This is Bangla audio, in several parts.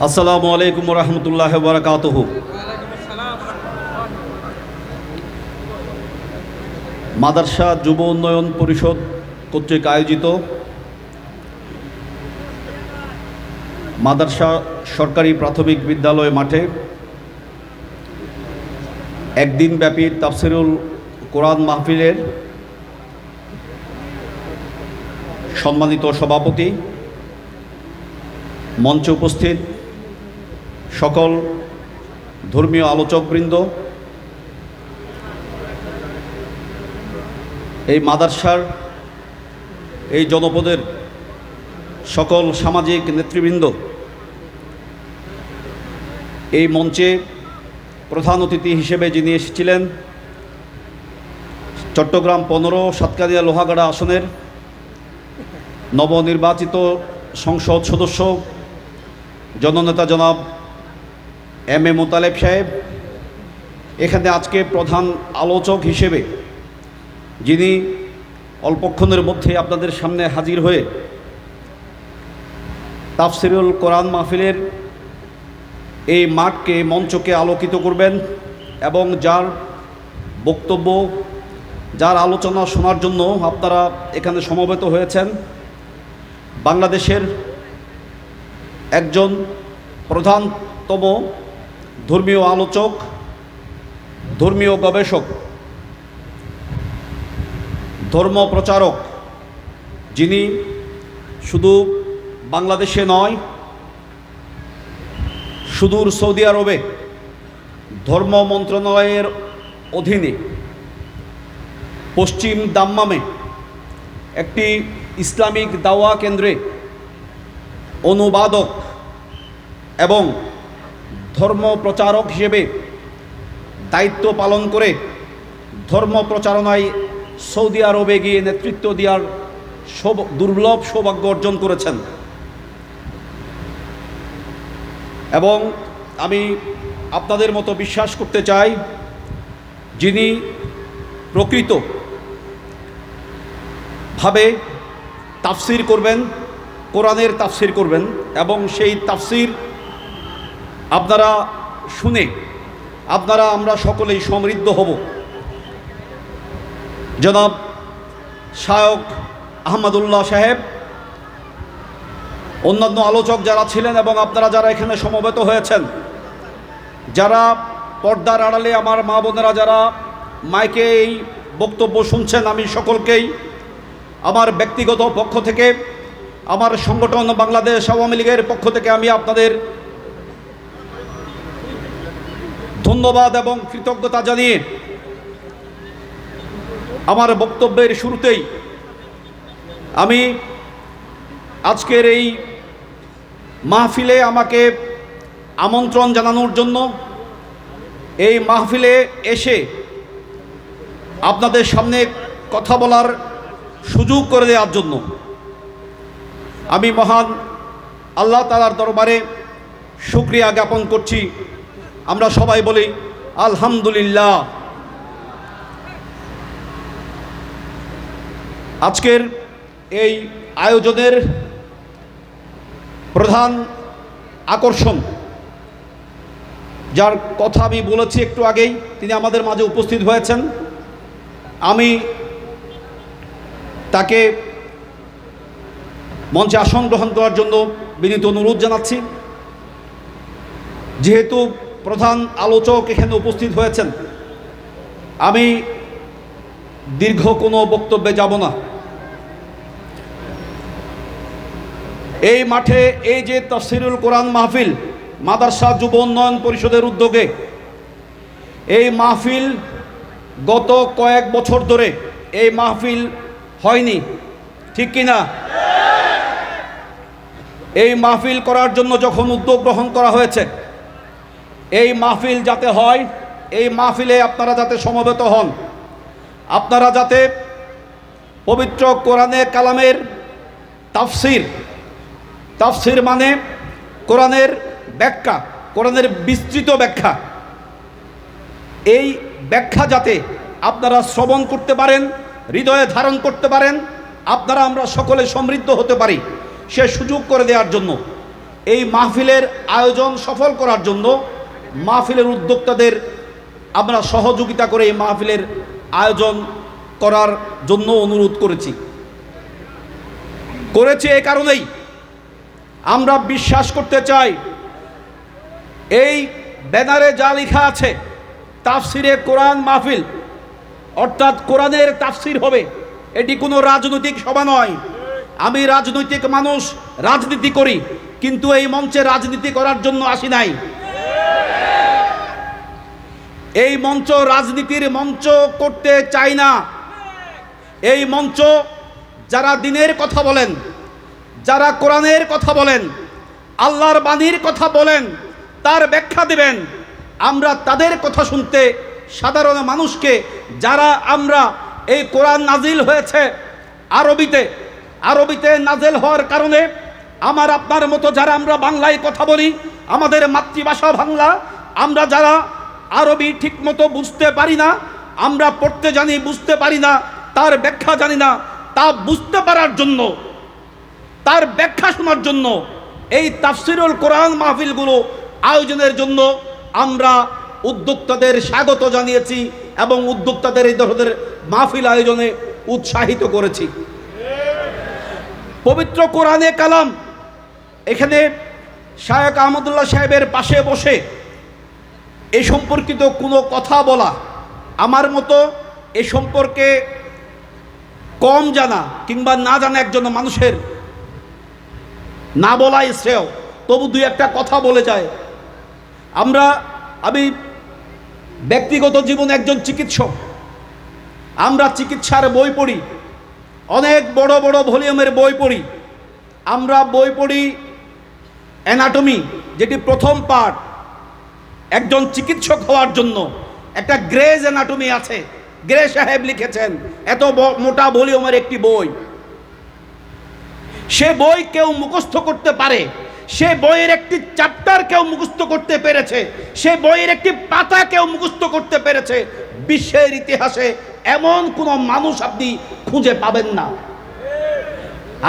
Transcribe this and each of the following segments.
আসসালামু আলাইকুম রহমতুল্লাহ বারকাতহ মাদারসা যুব উন্নয়ন পরিষদ কর্তৃক আয়োজিত মাদারসা সরকারি প্রাথমিক বিদ্যালয় মাঠে একদিন ব্যাপী তাফসিরুল কোরআন মাহফিলের সম্মানিত সভাপতি মঞ্চে উপস্থিত সকল ধর্মীয় আলোচকবৃন্দ, এই মাদারসার, এই জনপদের সকল সামাজিক নেতৃবৃন্দ, এই মঞ্চে প্রধান অতিথি হিসেবে যিনি এসেছিলেন, চট্টগ্রাম পনেরো, সাতকানিয়া লোহাগাড়া আসনের নবনির্বাচিত সংসদ সদস্য, জননেতা জনাব এম এ মোতালেব সাহেব, এখানে আজকে প্রধান আলোচক হিসেবে যিনি অল্পক্ষণের মধ্যে আপনাদের সামনে হাজির হয়ে তাফসিরুল কোরআন মাহফিলের এই মাঠকে, মঞ্চকে আলোকিত করবেন এবং যার বক্তব্য, যার আলোচনা শোনার জন্য আপনারা এখানে সমবেত হয়েছেন। বাংলাদেশের একজন প্রধানতম ধর্মীয় আলোচক, ধর্মীয় গবেষক, ধর্ম প্রচারক যিনি শুধু বাংলাদেশে নয়, সুদূর সৌদি আরবে ধর্ম মন্ত্রণালয়ের অধীনে পশ্চিম দাম্মামে একটি ইসলামিক দাওয়া কেন্দ্রে অনুবাদক এবং ধর্ম প্রচারক হিসেবে দায়িত্ব পালন করে ধর্ম প্রচারণায় সৌদি আরবে গিয়ে নেতৃত্ব দেওয়ার সৌভ- দুর্লভ সৌভাগ্য অর্জন করেছেন। এবং আমি আপনাদের মতো বিশ্বাস করতে চাই যিনি প্রকৃত ভাবে তাফসির করবেন, কোরআনের তাফসির করবেন এবং সেই তাফসির আপনারা শুনে, আপনারা আমরা সকলেই সমৃদ্ধ হব। জনাব শায়ক আহমদুল্লাহ সাহেব, অন্যান্য আলোচক যারা ছিলেন এবং আপনারা যারা এখানে সমবেত হয়েছেন, যারা পর্দার আড়ালে আমার মা বোনেরা যারা মাইকে এই বক্তব্য শুনছেন, আমি সকলকেই আমার ব্যক্তিগত পক্ষ থেকে, আমার সংগঠন বাংলাদেশ আওয়ামী লীগের পক্ষ থেকে আমি আপনাদের ধন্যবাদ এবং কৃতজ্ঞতা জানিয়ে আমার বক্তব্যের শুরুতেই আমি আজকের এই মাহফিলে আমাকে আমন্ত্রণ জানানোর জন্য এই মাহফিলে এসে আপনাদের সামনে কথা বলার সুযোগ করে দেওয়ার জন্য আমি মহান আল্লাহ তালার দরবারে শুক্রিয়া জ্ঞাপন করছি। আমরা সবাই বলি, আলহামদুলিল্লাহ। আজকের এই আয়োজনের প্রধান আকর্ষণ, যার কথা আমি বলেছি একটু আগেই, তিনি আমাদের মাঝে উপস্থিত হয়েছেন। আমি তাকে মঞ্চে আসন গ্রহণ করার জন্য বিনীত অনুরোধ জানাচ্ছি। যেহেতু প্রধান আলোচক এখানে উপস্থিত হয়েছেন। আমি দীর্ঘ কোনো বক্তব্যে যাব না। এই মাঠে এই যে তফসিরুল কোরআন মাহফিল, মাদারসা যুব উন্নয়ন পরিষদের উদ্যোগে, এই মাহফিল গত কয়েক বছর ধরে এই মাহফিল হয়নি, ঠিক কিনা এই মাহফিল করার জন্য যখন উদ্যোগ গ্রহণ করা হয়েছে এই মাহফিল যাতে হয়, এই মাহফিলে আপনারা যাতে সমবেত হন। আপনারা যাতে পবিত্র কোরআনে কালামের তাফসির তাফসির মানে কোরআনের ব্যাখ্যা, কোরআনের বিস্তৃত ব্যাখ্যা। এই ব্যাখ্যা যাতে আপনারা শ্রবণ করতে পারেন, হৃদয়ে ধারণ করতে পারেন, আপনারা আমরা সকলে সমৃদ্ধ হতে পারি সে সুযোগ করে দেওয়ার জন্য। এই মাহফিলের আয়োজন সফল করার জন্য মাহফিলের উদ্যোক্তাদের আমরা সহযোগিতা করে এই মাহফিলের আয়োজন করার জন্য অনুরোধ করেছি। করেছি এ কারণেই আমরা বিশ্বাস করতে চাই, এই ব্যানারে যা লেখা আছে, তাফসিরে কোরআন মাহফিল, অর্থাৎ কোরআনের তাফসির হবে, এটি কোনো রাজনৈতিক সভা নয়। আমি রাজনৈতিক মানুষ, রাজনীতি করি, কিন্তু এই মঞ্চে রাজনীতি করার জন্য আসি নাই। এই মঞ্চ রাজনীতির মঞ্চ করতে চাই না। এই মঞ্চ যারা দিনের কথা বলেন, যারা কোরআনের কথা বলেন, আল্লাহর বাণীর কথা বলেন, তার ব্যাখ্যা দিবেন। আমরা তাদের কথা শুনতে সাধারণ মানুষকে, যারা আমরা এই কোরআন নাজিল হয়েছে আরবিতে আরবিতে নাজেল হওয়ার কারণে আমার, আপনার মতো যারা আমরা বাংলায় কথা বলি, আমাদের মাতৃভাষা বাংলা, আমরা যারা আরবি ঠিকমতো বুঝতে পারি না, আমরা পড়তে জানি, বুঝতে পারি না, তার ব্যাখ্যা জানি না, তা বুঝতে পারার জন্য, তার ব্যাখ্যা শোনার জন্য এই তাফসিরুল কোরআন মাহফিলগুলো আয়োজনের জন্য আমরা উদ্যোক্তাদের স্বাগত জানিয়েছি এবং উদ্যোক্তাদের এই ধরনের মাহফিল আয়োজনে উৎসাহিত করেছি। পবিত্র কোরআনে কালাম, এখানে শায়ক আহমদুল্লাহ সাহেবের পাশে বসে এ সম্পর্কিত কোনো কথা বলা, আমার মতো এ সম্পর্কে কম জানা কিংবা না জানা একজন মানুষের না বলাই শ্রেয়। তবু দুই একটা কথা বলে যায়। আমরা, আমি ব্যক্তিগত জীবনে একজন চিকিৎসক। আমরা চিকিৎসার বই পড়ি। অনেক বড় বড় ভলিউমের বই পড়ি। আমরা বই পড়ি অ্যানাটমি, যেটি প্রথম পার্ট একজন চিকিৎসক হওয়ার জন্য একটা গ্রেজ অ্যানাটমি আছে। গ্রে সাহেব লিখেছেন, এত মোটা ভলিউমের একটি বই। সে বই কেউ মুখস্থ করতে পারে। সে বইয়ের একটি চ্যাপ্টার কেউ মুখস্থ করতে পেরেছে। সে বইয়ের একটি পাতা কেউ মুখস্থ করতে পেরেছে। বিশ্বের ইতিহাসে এমন কোনো মানুষ আপনি খুঁজে পাবেন না।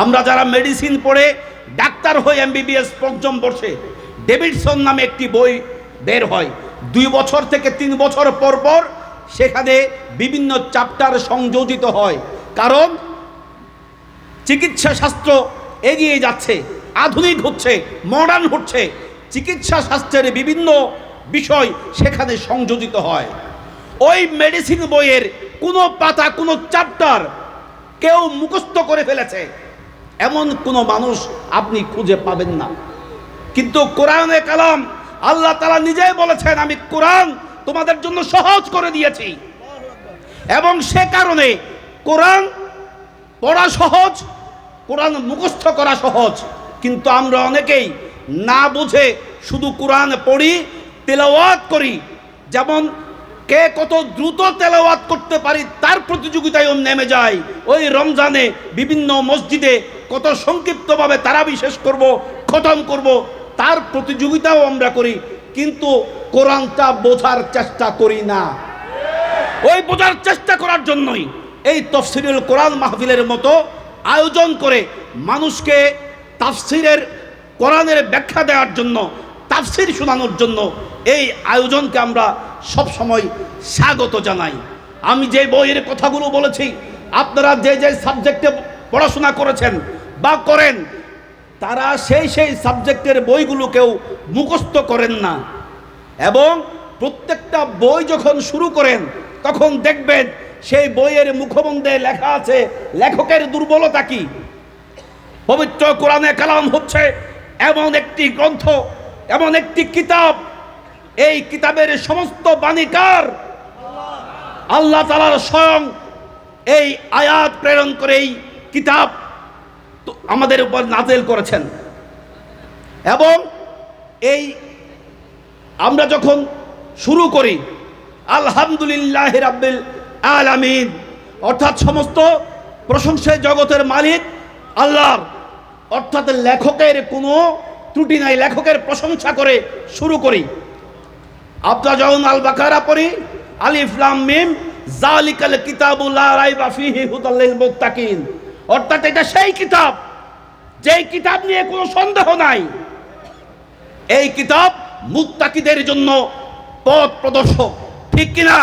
আমরা যারা মেডিসিন পড়ে, ডাক্তার হই এমবিবিএস পঞ্চম বর্ষে, ডেভিডসন নামে একটি বই বের হয়। দুই বছর থেকে তিন বছর পর পর সেখানে বিভিন্ন চ্যাপ্টার সংযোজিত হয়। কারণ চিকিৎসা শাস্ত্র এগিয়ে যাচ্ছে, আধুনিক হচ্ছে মডার্ন হচ্ছে। চিকিৎসা শাস্ত্রের বিভিন্ন বিষয় সেখানে সংযোজিত হয়। ওই মেডিসিন বইয়ের কোনো পাতা, কোনো চ্যাপ্টার কেউ মুখস্থ করে ফেলেছে। এমন কোনো মানুষ আপনি খুঁজে পাবেন না। কিন্তু কোরআনে কালাম আল্লাহ তালা নিজেই বলেছেন, আমি কোরআন তোমাদের জন্য সহজ করে দিয়েছি। এবং সে কারণে কোরআন পড়া সহজ, কোরআন মুখস্থ করা সহজ। কিন্তু আমরা অনেকেই না বুঝে শুধু কোরআন পড়ি, তেলাওয়াত করি। যেমন কে কত দ্রুত তেলাওয়াত করতে পারি, তার প্রতিযোগিতায় নেমে যায়। ওই রমজানে বিভিন্ন মসজিদে কত সংক্ষিপ্তভাবে তারা বিশেষ করব, খতম করব তার প্রতিযোগিতাও আমরা করি, কিন্তু কোরআনটা বোঝার চেষ্টা করি না। ওই বোঝার চেষ্টা করার জন্যই এই তফসিরুল কোরআন মাহফিলের মতো আয়োজন করে মানুষকে তাফসিরের, কোরআনের ব্যাখ্যা দেওয়ার জন্য, তাফসির শোনানোর জন্য এই আয়োজনকে আমরা সব সময় স্বাগত জানাই। আমি যে বইয়ের কথাগুলো বলেছি, আপনারা যে যে সাবজেক্টে পড়াশোনা করেছেন বা করেন তারা সেই সেই সাবজেক্টের বইগুলোকেও মুখস্থ করেন না। এবং প্রত্যেকটা বই যখন শুরু করেন, তখন দেখবেন সেই বইয়ের মুখবন্ধে লেখা আছে, লেখকের দুর্বলতা কি? পবিত্র কোরআনে কালাম হচ্ছে, এমন একটি গ্রন্থ, এমন একটি কিতাব, এই কিতাবের সমস্ত বাণীকার আল্লাহ তালার স্বয়ং এই আয়াত প্রেরণ করে এই কিতাব তো আমাদের উপর নাজেল করেছেন। এবং এই আমরা যখন শুরু করি, আলহামদুলিল্লাহ রাব্বিল আলামিন, অর্থাৎ সমস্ত প্রশংসায় জগতের মালিক আল্লাহর, অর্থাৎ লেখকের কোনো ত্রুটি নাই, লেখকের প্রশংসা করে শুরু করি। আপনারা যখন আল বাকারা পড়ি আলিফলাম মিম জালিকাল কিতাবুল লা রাইবা ফিহি হুদাল লিল মুত্তাকিন। অর্থাৎ এটা সেই কিতাব যে কিতাব নিয়ে কোনো সন্দেহ নাই। এই কিতাব মুক্তাকিদের জন্য পথ প্রদর্শক, ঠিক কিনা?